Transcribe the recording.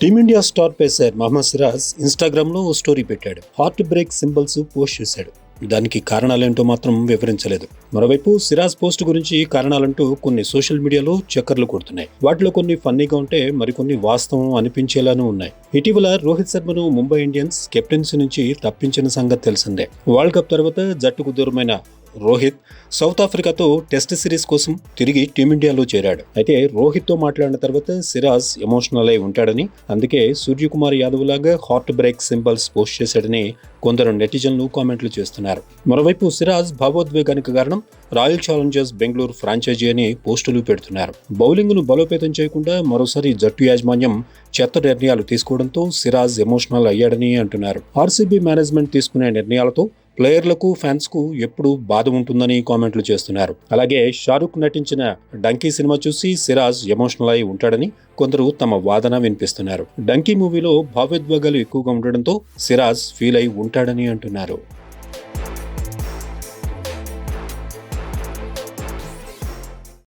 Team India star pacer Mohammed Siraj ఇన్స్టాగ్రామ్లో ఓ story పెట్టాడు. హార్ట్ బ్రేక్ సింబల్స్ పోస్ట్ చేశాడు. దానికి కారణాలేంటో మాత్రం వివరించలేదు. మరోవైపు సిరాజ్ పోస్ట్ గురించి కారణాలంటూ కొన్ని సోషల్ మీడియాలో చక్కర్లు కొడుతున్నాయి. వాటిలో కొన్ని ఫన్నీగా ఉంటే మరికొన్ని వాస్తవం అనిపించేలానూ ఉన్నాయి. ఇటీవల రోహిత్ శర్మను ముంబై ఇండియన్స్ కెప్టెన్సీ నుంచి తప్పించిన సంగతి తెలిసిందే. వరల్డ్ కప్ తర్వాత జట్టుకు దూరమైన రోహిత్ సౌత్ ఆఫ్రికాతో టెస్ట్ సిరీస్ కోసం తిరిగి టీమిండియాలో చేరాడు. అయితే రోహిత్తో మాట్లాడిన తర్వాత సిరాజ్ ఎమోషనల్ అయి ఉంటాడని అందుకే సూర్యకుమార్ యాదవ్ లాగా హార్ట్ బ్రేక్ సింబల్స్ పోస్ట్ చేశాడని కొందరు నెటిజన్లు కామెంట్లు చేస్తున్నారు. మరోవైపు సిరాజ్ భావోద్వేగానికి కారణం రాయల్ ఛాలెంజర్స్ బెంగళూరు ఫ్రాంచైజీ అని పోస్టులు పెడుతున్నారు. బౌలింగ్ను బలోపేతం చేయకుండా మరోసారి జట్టు యాజమాన్యం చెత్త నిర్ణయాలు తీసుకోవడంతో సిరాజ్ ఎమోషనల్ అయ్యాడని అంటున్నారు. ఆర్సీబీ మేనేజ్మెంట్ తీసుకునే నిర్ణయాలతో ప్లేయర్లకు ఫ్యాన్స్కు ఎప్పుడు బాధ ఉంటుందని కామెంట్లు చేస్తున్నారు. అలాగే షారుఖ్ నటించిన డంకీ సినిమా చూసి సిరాజ్ ఎమోషనల్ అయి ఉంటాడని కొందరు తమ వాదన వినిపిస్తున్నారు. డంకీ మూవీలో భావోద్వేగాలు ఎక్కువగా ఉండడంతో సిరాజ్ ఫీల్ అయి ఉంటాడని అంటున్నారు.